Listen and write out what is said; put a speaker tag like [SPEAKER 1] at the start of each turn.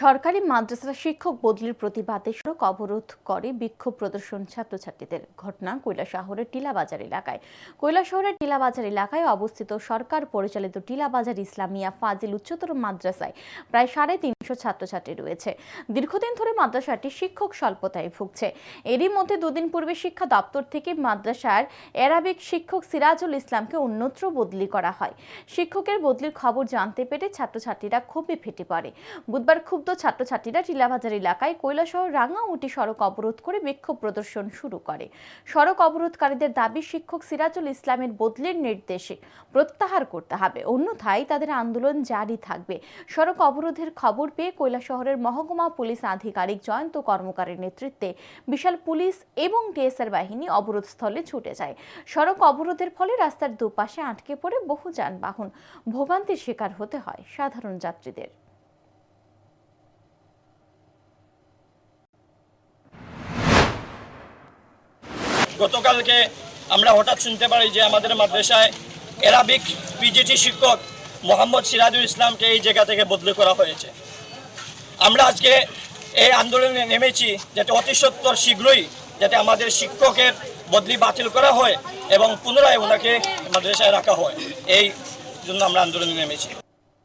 [SPEAKER 1] সরকারি মাদ্রাসা শিক্ষক বদলির প্রতিবাদে সড়ক অবরোধ করে বিক্ষোভ প্রদর্শন ছাত্রছাত্রীদের। ঘটনা কৈলাসহরের টিলাবাজার এলাকায়। কৈলাসহরের টিলাবাজার এলাকায় অবস্থিত সরকার পরিচালিত টিলাবাজার ইসলামিয়া ফাজিল উচ্চতর মাদ্রাসায় প্রায় সাড়ে তিনশো ছাত্রছাত্রী রয়েছে। দীর্ঘদিন ধরে মাদ্রাসাটি শিক্ষক স্বল্পতায় ভুগছে। এরই মধ্যে দুদিন পূর্বে শিক্ষা দপ্তর থেকে মাদ্রাসার অ্যারাবিক শিক্ষক সিরাজুল ইসলামকে অন্যত্র বদলি করা হয়। শিক্ষকের বদলির খবর জানতে পেরে ছাত্রছাত্রীরা খুবই ফেটে পড়ে। বুধবার ক্ষুব্ধ ছাত্রছাত্রীরা টিলাবাজার এলাকায় কৈলাসহর রাঙাউটি সড়ক অবরোধ করে বিক্ষোভ প্রদর্শন শুরু করে। সড়ক অবরোধকারীদের দাবি, শিক্ষক সিরাজুল ইসলামের বদলির নির্দেশে প্রত্যাহার করতে হবে। অন্যথায় তাদের আন্দোলন জারি থাকবে। সড়ক অবরোধের খবর পেয়ে কৈলাসহরের মহকুমা পুলিশ আধিকারিক জয়ন্ত কর্মকারের নেতৃত্বে বিশাল পুলিশ এবং টিএসআর বাহিনী অবরোধস্থলে ছুটে যায়। সড়ক অবরোধের ফলে রাস্তার দুপাশে আটকে পড়ে বহু যানবাহন। ভোগান্তির শিকার হতে হয় সাধারণ যাত্রীদের।
[SPEAKER 2] গতকালকে আমরা হঠাৎ শুনতে পারি যে আমাদের মাদ্রাসায় এরাবিক পিজিটি শিক্ষক মোহাম্মদ সিরাজুল ইসলামকে এই জায়গা থেকে বদলি করা হয়েছে। আমরা আজকে এই আন্দোলনে নেমেছি যাতে অতি সত্বর শীঘ্রই যাতে আমাদের শিক্ষকের বদলি বাতিল করা হয় এবং পুনরায় ওনাকে মাদ্রাসায় রাখা হয়। এই জন্য আমরা আন্দোলনে নেমেছি।